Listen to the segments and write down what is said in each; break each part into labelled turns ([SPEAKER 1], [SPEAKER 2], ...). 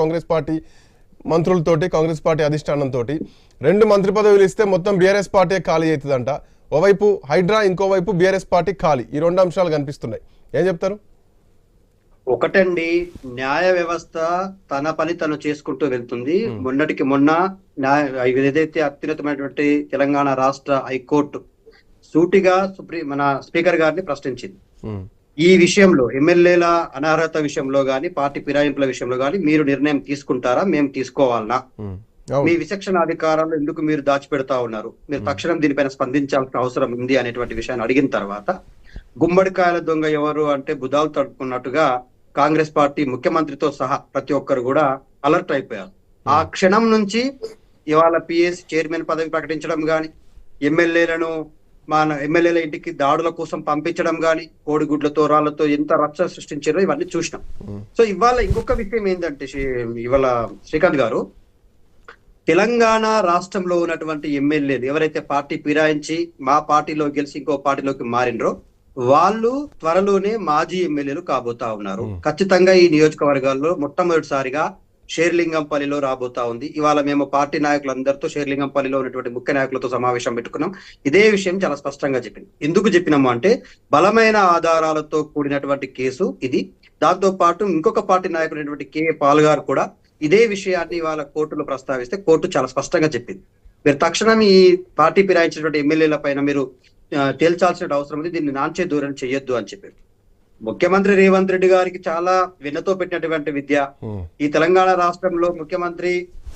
[SPEAKER 1] Congress party మంత్రులతోటి Congress party అధిష్టానంతో రెండు మంత్రి పదవులు ఇస్తే మొత్తం బీఆర్ఎస్ పార్టీ ఖాళీ అవుతుందంట. ఓవైపు హైడ్రా ఇంకోవైపు బీఆర్ఎస్ పార్టీ ఖాళీ. ఈ రెండు అంశాలు కనిపిస్తున్నాయి. ఏం చెప్తారు?
[SPEAKER 2] ఒకటండి న్యాయ వ్యవస్థ తన పని తను చేసుకుంటూ వెళ్తుంది. మొన్నటికి మొన్న ఏదైతే అత్యున్నతమైనటువంటి తెలంగాణ రాష్ట్ర హైకోర్టు సూటిగా సుప్రీం మన స్పీకర్ గారిని ప్రశ్నించింది. ఈ విషయంలో ఎమ్మెల్యేల అనర్హత విషయంలో గాని పార్టీ ఫిరాయింపుల విషయంలో గాని మీరు నిర్ణయం తీసుకుంటారా? మేము తీసుకోవాలనా? మీ విచక్షణ అధికారాలు ఎందుకు మీరు దాచిపెడతా ఉన్నారు? మీరు తక్షణం దీనిపైన స్పందించాల్సిన అవసరం ఉంది అనేటువంటి విషయాన్ని అడిగిన తర్వాత గుమ్మడికాయల దొంగ ఎవరు అంటే బుధాలు తడుపుకున్నట్టుగా కాంగ్రెస్ పార్టీ ముఖ్యమంత్రితో సహా ప్రతి ఒక్కరు కూడా అలర్ట్ అయిపోయారు. ఆ క్షణం నుంచి ఇవాళ పిఎస్ చైర్మన్ పదవి ప్రకటించడం గాని ఎమ్మెల్యేలను మన ఎమ్మెల్యేల ఇంటికి దాడుల కోసం పంపించడం గాని కోడిగుడ్లతో రాళ్ళతో ఎంత రచ్చ సృష్టించారో ఇవన్నీ చూసినాం. సో ఇవాళ ఇంకొక విషయం ఏంటంటే ఇవాళ శ్రీకాంత్ గారు తెలంగాణ రాష్ట్రంలో ఉన్నటువంటి ఎమ్మెల్యేలు ఎవరైతే పార్టీ ఫిరాయించి మా పార్టీలో గెలిచి ఇంకో పార్టీలోకి మారినరో వాళ్ళు త్వరలోనే మాజీ ఎమ్మెల్యేలు కాబోతా ఉన్నారు. ఖచ్చితంగా ఈ నియోజకవర్గాల్లో మొట్టమొదటిసారిగా షేర్లింగంపల్లిలో రాబోతా ఉంది. ఇవాళ మేము పార్టీ నాయకులందరితో షేర్లింగంపల్లిలో ఉన్నటువంటి ముఖ్య నాయకులతో సమావేశం పెట్టుకున్నాం. ఇదే విషయం చాలా స్పష్టంగా చెప్పింది. ఎందుకు చెప్పినాము అంటే బలమైన ఆధారాలతో కూడినటువంటి కేసు ఇది. దాంతో పాటు ఇంకొక పార్టీ నాయకుడైనటువంటి కె. పాల్ గారు కూడా ఇదే విషయాన్ని ఇవాళ కోర్టులో ప్రస్తావిస్తే కోర్టు చాలా స్పష్టంగా చెప్పింది. మీరు తక్షణం ఈ పార్టీ ఫిరాయించినటువంటి ఎమ్మెల్యేల పైన మీరు తేల్చాల్సిన అవసరం ఉంది. దీన్ని నాంచే దూరం చేయొద్దు అని చెప్పారు. ముఖ్యమంత్రి రేవంత్ రెడ్డి గారికి చాలా వెన్నతో పెట్టినటువంటి విద్య.
[SPEAKER 1] ఉమ్,
[SPEAKER 2] ఈ తెలంగాణ రాష్ట్రంలో ముఖ్యమంత్రి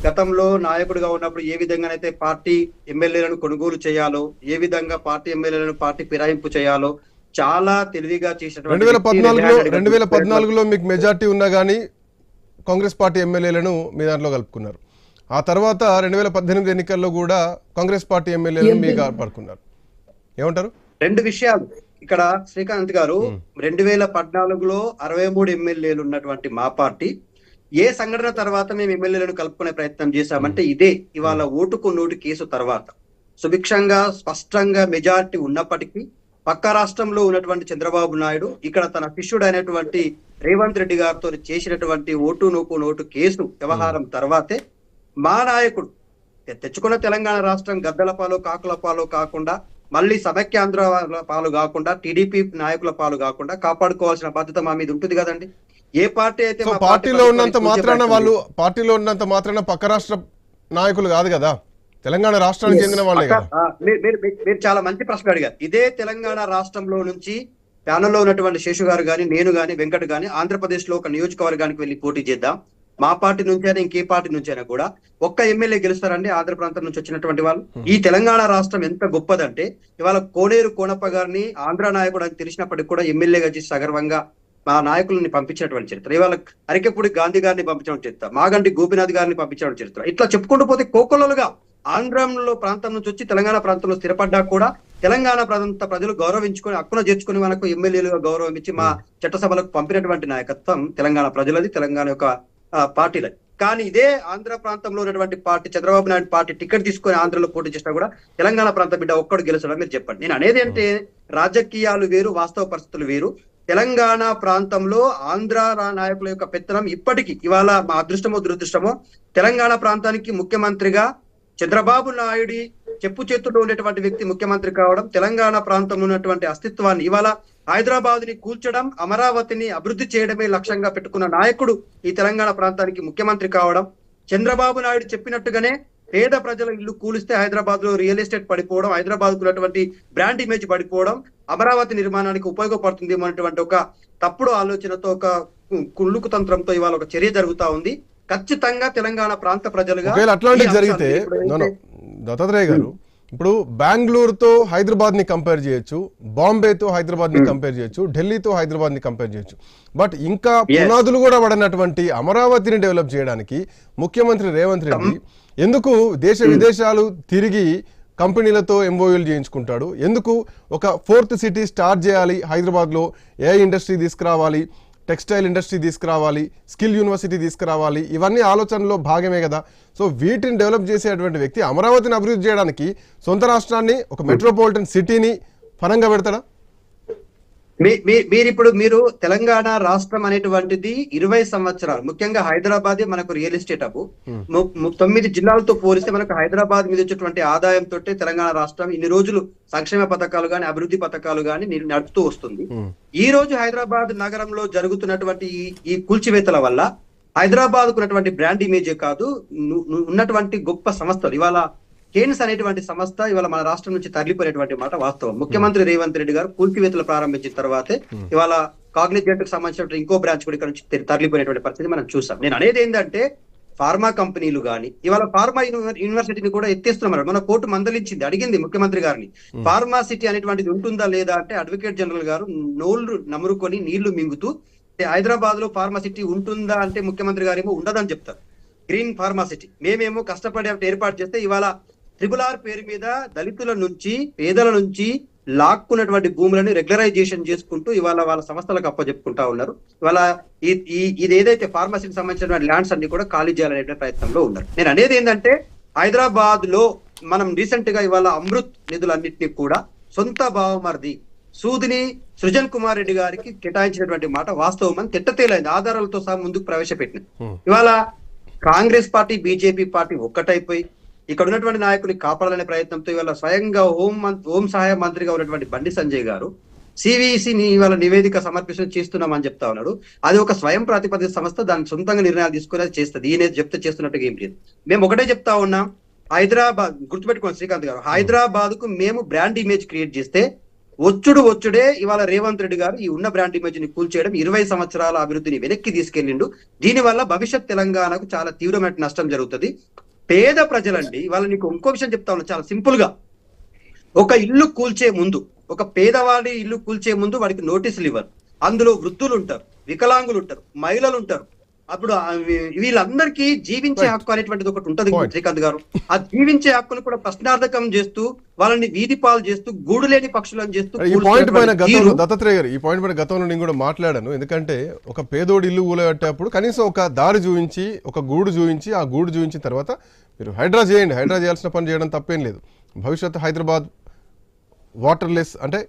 [SPEAKER 2] గతంలో నాయకుడిగా ఉన్నప్పుడు ఏ విధంగానైతే పార్టీ ఎమ్మెల్యేలను కొనుగోలు చేయాలో ఏ విధంగా పార్టీ ఎమ్మెల్యేలను పార్టీ ఫిరాయింపు చేయాలో చాలా తెలివిగా చేసినటువంటి
[SPEAKER 1] రెండు వేల పద్నాలుగులో. రెండు వేల పద్నాలుగులో మీకు మెజార్టీ ఉన్నా కానీ కాంగ్రెస్ పార్టీ ఎమ్మెల్యేలను మీ దాంట్లో కలుపుకున్నారు. ఆ తర్వాత రెండు వేల పద్దెనిమిది ఎన్నికల్లో కూడా కాంగ్రెస్ పార్టీ ఎమ్మెల్యేలను మీ పడుకున్నారు ఏమంటారు?
[SPEAKER 2] రెండు విషయాలు. ఇక్కడ శ్రీకాంత్ గారు రెండు వేల పద్నాలుగులో అరవై మూడు ఎమ్మెల్యేలు ఉన్నటువంటి మా పార్టీ ఏ సంఘటన తర్వాత మేము ఎమ్మెల్యేలను కలుపుకునే ప్రయత్నం చేశామంటే ఇదే ఇవాళ ఓటుకు నోటు కేసు తర్వాత. సుభిక్షంగా స్పష్టంగా మెజారిటీ ఉన్నప్పటికీ పక్క రాష్ట్రంలో ఉన్నటువంటి చంద్రబాబు నాయుడు ఇక్కడ తన శిష్యుడు అయినటువంటి రేవంత్ రెడ్డి గారితో చేసినటువంటి ఓటు నోకు నోటు కేసు వ్యవహారం తర్వాతే మా నాయకుడు తెచ్చుకున్న తెలంగాణ రాష్ట్రం గద్దల పాలు కాకుల పాలు కాకుండా మళ్ళీ సమైక్యాంధ్ర పాలు కాకుండా టీడీపీ నాయకుల పాలు కాకుండా కాపాడుకోవాల్సిన బాధ్యత మా మీద ఉంటుంది కదండి. ఏ పార్టీ అయితే
[SPEAKER 1] పార్టీలో
[SPEAKER 2] పార్టీ
[SPEAKER 1] ఉన్నంత మాత్రాన. వాళ్ళు పార్టీలో ఉన్నంత మాత్రాన పక్క రాష్ట్ర నాయకులు కాదు కదా? తెలంగాణ రాష్ట్రానికి చెందిన వాళ్ళే కదా?
[SPEAKER 2] మీరు- చాలా మంచి ప్రశ్న అడిగారు. ఇదే తెలంగాణ రాష్ట్రంలో నుంచి ప్యానల్లో ఉన్నటువంటి శేషు గారు గాని నేను గాని వెంకట్ గాని ఆంధ్రప్రదేశ్లో ఒక నియోజకవర్గానికి వెళ్ళి పోటీ చేద్దాం. మా పార్టీ నుంచి అయినా ఇంకే పార్టీ నుంచి అయినా కూడా ఒక్క ఎమ్మెల్యే గెలుస్తారండి ఆంధ్ర ప్రాంతం నుంచి వచ్చినటువంటి వాళ్ళు. ఈ తెలంగాణ రాష్ట్రం ఎంత గొప్పదంటే ఇవాళ కోనేరు కోనప్ప గారిని ఆంధ్ర నాయకుడు అని తెలిసినప్పటికీ కూడా ఎమ్మెల్యేగా చేసి సగర్వంగా మా నాయకులని పంపించినటువంటి చరిత్ర. ఇవాళ అరికెప్పుడు గాంధీ గారిని పంపించడం చరిత్ర మాగంటి గోపినాథ్ గారిని పంపించడం చరిత్ర. ఇట్లా చెప్పుకుంటూ పోతే కోకొల్లలుగా ఆంధ్రంలో ప్రాంతం నుంచి వచ్చి తెలంగాణ ప్రాంతంలో స్థిరపడ్డా కూడా తెలంగాణ ప్రాంత ప్రజలు గౌరవించుకొని హక్కున చేర్చుకుని మనకు ఎమ్మెల్యేలుగా గౌరవం ఇచ్చి మా చట్టసభలకు పంపినటువంటి నాయకత్వం తెలంగాణ ప్రజలది. తెలంగాణ యొక్క ఆ, కానీ ఇదే ఆంధ్ర ప్రాంతంలో ఉన్నటువంటి party Chandrababu Naidu party ticket తీసుకొని ఆంధ్రలో పోటీ చేసినా కూడా తెలంగాణ ప్రాంత బిడ్డ ఒక్కడు గెలుచడం మీరు చెప్పండి. నేను అనేది అంటే రాజకీయాలు వేరు వాస్తవ పరిస్థితులు వేరు. తెలంగాణ ప్రాంతంలో ఆంధ్ర రా- నాయకుల యొక్క పెత్తనం ఇప్పటికీ ఇవాళ మా అదృష్టమో దురదృష్టమో తెలంగాణ ప్రాంతానికి ముఖ్యమంత్రిగా చంద్రబాబు నాయుడి చెప్పు చేతుల్లో ఉండేటువంటి వ్యక్తి ముఖ్యమంత్రి కావడం తెలంగాణ ప్రాంతంలో ఉన్నటువంటి అస్తిత్వాన్ని ఇవాళ హైదరాబాద్ని కూల్చడం అమరావతిని అభివృద్ధి చేయడమే లక్ష్యంగా పెట్టుకున్న నాయకుడు ఈ తెలంగాణ ప్రాంతానికి ముఖ్యమంత్రి కావడం. చంద్రబాబు నాయుడు చెప్పినట్టుగానే పేద ప్రజల ఇల్లు కూలిస్తే హైదరాబాద్లో రియల్ ఎస్టేట్ పడిపోవడం హైదరాబాద్కు ఉన్నటువంటి బ్రాండ్ ఇమేజ్ పడిపోవడం అమరావతి నిర్మాణానికి ఉపయోగపడుతుంది అనేటువంటి ఒక తప్పుడు ఆలోచనతో ఒక కుళ్ళుకు తంత్రంతో ఇవాళ ఒక చర్య జరుగుతా ఉంది. ఖచ్చితంగా తెలంగాణ ప్రాంత ప్రజలుగా
[SPEAKER 1] అట్లాంటివి జరిగితే దత్తాత్రేయ గారు ఇప్పుడు బెంగళూరుతో హైదరాబాద్ని కంపేర్ చేయొచ్చు బాంబేతో హైదరాబాద్ని కంపేర్ చేయొచ్చు ఢిల్లీతో హైదరాబాద్ని కంపేర్ చేయొచ్చు. బట్ ఇంకా పునాదులు కూడా పడినటువంటి అమరావతిని డెవలప్ చేయడానికి ముఖ్యమంత్రి రేవంత్ రెడ్డి ఎందుకు దేశ విదేశాలు తిరిగి కంపెనీలతో ఎంఓయూలు చేయించుకుంటాడు? ఎందుకు ఒక ఫోర్త్ సిటీ స్టార్ట్ చేయాలి హైదరాబాద్లో ఏ ఇండస్ట్రీ తీసుకురావాలి టెక్స్టైల్ ఇండస్ట్రీ తీసుకురావాలి స్కిల్ యూనివర్సిటీ తీసుకురావాలి ఇవన్నీ ఆలోచనలో భాగమే కదా. సో వీటిని డెవలప్ చేసేటువంటి వ్యక్తి అమరావతిని అభివృద్ధి చేయడానికి సొంత రాష్ట్రాన్ని ఒక మెట్రోపాలిటన్ సిటీని ఫలంగా పెడతాడా?
[SPEAKER 2] మీరు ఇప్పుడు మీరు తెలంగాణ రాష్ట్రం అనేటువంటిది ఇరవై సంవత్సరాలు. ముఖ్యంగా హైదరాబాద్ మనకు రియల్ ఎస్టేట్ ము- తొమ్మిది జిల్లాలతో పోలిస్తే మనకు హైదరాబాద్ మీద వచ్చేటువంటి ఆదాయంతో తెలంగాణ రాష్ట్రం ఇన్ని రోజులు సంక్షేమ పథకాలు గాని అభివృద్ధి పథకాలు గాని ని- నడుపుతూ వస్తుంది. ఈ రోజు హైదరాబాద్ నగరంలో జరుగుతున్నటువంటి ఈ- ఈ కూల్చివేతల వల్ల హైదరాబాద్ ఉన్నటువంటి బ్రాండ్ ఇమేజే కాదు. ఉన్నటువంటి గొప్ప సంస్థలు. ఇవాళ కేన్స్ అనేటువంటి సంస్థ ఇవాళ మన రాష్ట్రం నుంచి తరలిపోయినటువంటి మాట వాస్తవం. ముఖ్యమంత్రి రేవంత్ రెడ్డి గారు కూల్చివేతలు ప్రారంభించిన తర్వాతే ఇవాళ కాగ్నిజెంట్కి సంబంధించిన ఇంకో బ్రాంచ్ కూడా ఇక్కడ నుంచి తరలిపోయినటువంటి పరిస్థితి మనం చూసాం. నేను అనేది ఏంటంటే ఫార్మా కంపెనీలు గాని ఇవాళ ఫార్మా యూనివర్- యూనివర్సిటీని కూడా ఎత్తేస్తున్నారు. మన కోర్టు మందలించింది అడిగింది ముఖ్యమంత్రి గారిని. ఫార్మా సిటీ అనేటువంటిది ఉంటుందా లేదా అంటే అడ్వకేట్ జనరల్ గారు నోళ్ళు నమురుకొని నీళ్ళు మింగుతూ హైదరాబాద్లో ఫార్మా సిటీ ఉంటుందా? అంటే ముఖ్యమంత్రి గారు ఏమో ఉండదని చెప్తారు. Green pharma city. మేమేమో కష్టపడి ఏర్పాటు చేస్తే ఇవాళ ట్రిపుల్ ఆర్ పేరు మీద దళితుల నుంచి పేదల నుంచి లాక్కున్నటువంటి భూములను రెగ్యులరైజేషన్ చేసుకుంటూ ఇవాళ వాళ్ళ సంస్థలకు అప్పచెప్పుకుంటా ఉన్నారు. ఇవాళ ఇది ఏదైతే ఫార్మసీకి సంబంధించిన ల్యాండ్స్ అన్ని కూడా ఖాళీ చేయాలనే ప్రయత్నంలో ఉన్నారు. నేను అనేది ఏంటంటే హైదరాబాద్లో మనం రీసెంట్గా ఇవాళ అమృత్ నిధులన్నింటినీ కూడా సొంత బావమరిది సూదిని సృజన్ కుమార్ రెడ్డి గారికి కేటాయించినటువంటి మాట వాస్తవం అని తిట్టతేలైంది ఆధారాలతో సహా ముందుకు ప్రవేశపెట్టింది ఇవాళ కాంగ్రెస్ పార్టీ బీజేపీ పార్టీ ఒక్కటైపోయి ఇక్కడ ఉన్నటువంటి నాయకుని కాపాడాలనే ప్రయత్నంతో ఇవాళ స్వయంగా హోం హోం సహాయ మంత్రిగా ఉన్నటువంటి బండి సంజయ్ గారు సివిసిని ఇవాళ నివేదిక సమర్పించడం చేస్తున్నామని చెప్తా ఉన్నాడు. అది ఒక స్వయం ప్రాతిపదిక సంస్థ దాని సొంతంగా నిర్ణయాలు తీసుకుని అది చేస్తుంది. ఈయన చెప్తే చేస్తున్నట్టుగా ఏం లేదు. మేము ఒకటే చెప్తా ఉన్నాం హైదరాబాద్ గుర్తుపెట్టుకోండి శ్రీకాంత్ గారు హైదరాబాద్కు మేము బ్రాండ్ ఇమేజ్ క్రియేట్ చేస్తే ఒచ్చుడు ఒచ్చుడే ఇవాళ రేవంత్ రెడ్డి గారు ఈ ఉన్న బ్రాండ్ ఇమేజ్ని కూల్చేయడం ఇరవై సంవత్సరాల అభివృద్ధిని వెనక్కి తీసుకెళ్ళిండు దీనివల్ల భవిష్యత్ తెలంగాణకు చాలా తీవ్రమైన నష్టం జరుగుతుంది. పేద ప్రజలండి ఇవాళ నీకు ఇంకో విషయం చెప్తా ఉన్నా చాలా సింపుల్గా. ఒక ఇల్లు కూల్చే ముందు ఒక పేదవాడి ఇల్లు కూల్చే ముందు వాడికి నోటీసులు ఇవ్వరు. అందులో వృద్ధులు ఉంటారు వికలాంగులు ఉంటారు మహిళలు ఉంటారు. అప్పుడు వీళ్ళందరికీ జీవించే. హక్కు అనేటువంటిది ఒకటి ఉంటది. శ్రీకాంత్ గారు ఆ జీవించే హక్కును కూడా ప్రశ్నార్థకం చేస్తూ వాళ్ళని వీధి పాలు చేస్తూ గూడు లేని పక్షులను చేస్తూ
[SPEAKER 1] ఈ పాయింట్ పైన గతంలో
[SPEAKER 2] తీరు
[SPEAKER 1] దత్తాత్రేయ గారు ఈ పాయింట్ పైన గతంలో నేను కూడా మాట్లాడాను ఎందుకంటే ఒక పేదోడి ఇల్లు ఊలగట్టేప్పుడు కనీసం ఒక దారి చూపించి ఒక గూడు చూపించి ఆ గూడు చూపించిన తర్వాత మీరు హైడ్రా చేయండి హైడ్రా చేయాల్సిన పని చేయడం తప్పేం లేదు భవిష్యత్తు హైదరాబాద్ వాటర్లెస్ అంటే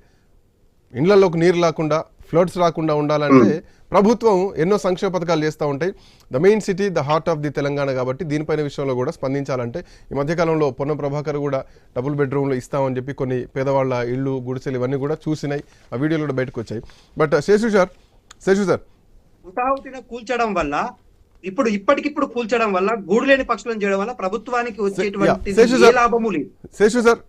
[SPEAKER 1] ఇండ్లలోకి నీరు రాకుండా ఫ్లడ్స్ రాకుండా ఉండాలంటే ప్రభుత్వం ఎన్నో సంక్షేమ పథకాలు చేస్తూ ఉంటాయి. The main city the heart of the Telangana కాబట్టి దీనిపైన విషయంలో కూడా స్పందించాలంటే ఈ మధ్యకాలంలో పొన్నం ప్రభాకర్ కూడా డబుల్ బెడ్రూమ్లో ఇస్తామని చెప్పి కొన్ని పేదవాళ్ళ ఇళ్ళు గుడిసెలు ఇవన్నీ కూడా చూసినాయి. ఆ వీడియోలు కూడా బయటకు వచ్చాయి. But Seshu sir Seshu sir
[SPEAKER 2] కూల్చడం వల్ల ఇప్పుడు ఇప్పటికిప్పుడు కూల్చడం వల్ల గూడు లేని పక్షులను చేయడం వల్ల ప్రభుత్వానికి వచ్చేటువంటి. లాభము లేదు.
[SPEAKER 1] శేషు సార్